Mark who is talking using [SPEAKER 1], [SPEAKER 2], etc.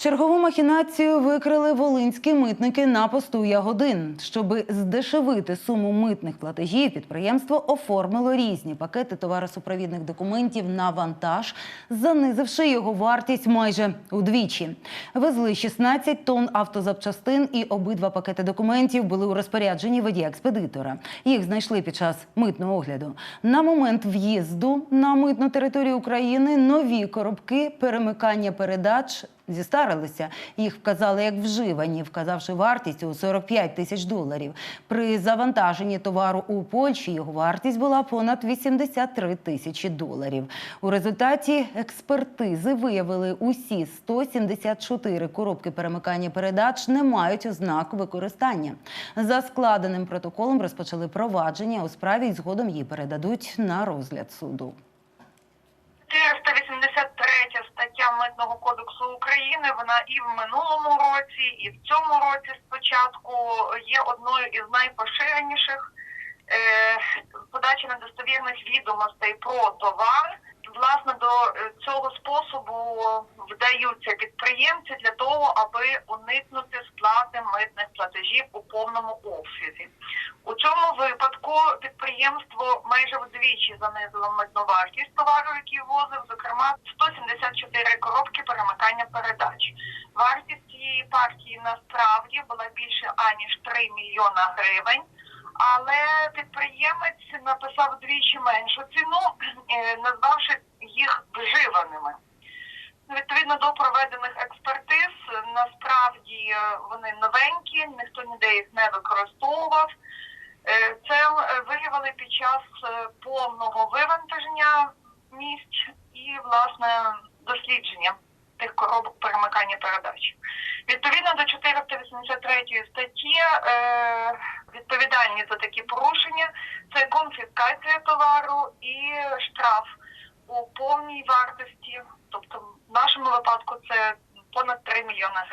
[SPEAKER 1] Чергову махінацію викрили волинські митники на посту Ягодин. Щоби здешевити суму митних платежів, підприємство оформило різні пакети товаросупровідних документів на вантаж, занизивши його вартість майже удвічі. Везли 16 тонн автозапчастин і обидва пакети документів були у розпорядженні водія-експедитора. Їх знайшли під час митного огляду. На момент в'їзду на митну територію України нові коробки перемикання передач зістарилися. Їх вказали як вживані, вказавши вартість у 45 тисяч доларів. При завантаженні товару у Польщі його вартість була понад 83 тисячі доларів. У результаті експертизи виявили усі 174 коробки перемикання передач не мають ознак використання. За складеним протоколом розпочали провадження у справі і згодом її передадуть на розгляд суду.
[SPEAKER 2] 483 стаття Митного кодексу України, вона і в минулому році, і в цьому році спочатку є одною із найпоширеніших е, подача недостовірних відомостей про товар. Власне, до е, цього способу вдаються підприємці для того, аби уникнути сплати митних платежів у повному обсязі. У цьому випадку підприємство майже вдвічі занизило митну вартість товару, який ввозив, зокрема 174 коробки перемикання передач. Вартість цієї партії насправді була більше аніж 3 мільйона гривень. Але підприємець написав вдвічі меншу ціну, е, назвавши їх вживаними. Відповідно до проведених експертиз, насправді е, вони новенькі, ніхто ніде їх не використовував. Е, Це е, виявили під час е, повного вивантаження місць і власне дослідження тих коробок перемикання передач. Відповідно до 483 статті, відповідальність за такі порушення це конфіскація товару і штраф у повній вартості, тобто в нашому випадку це понад 3 мільйони гривень.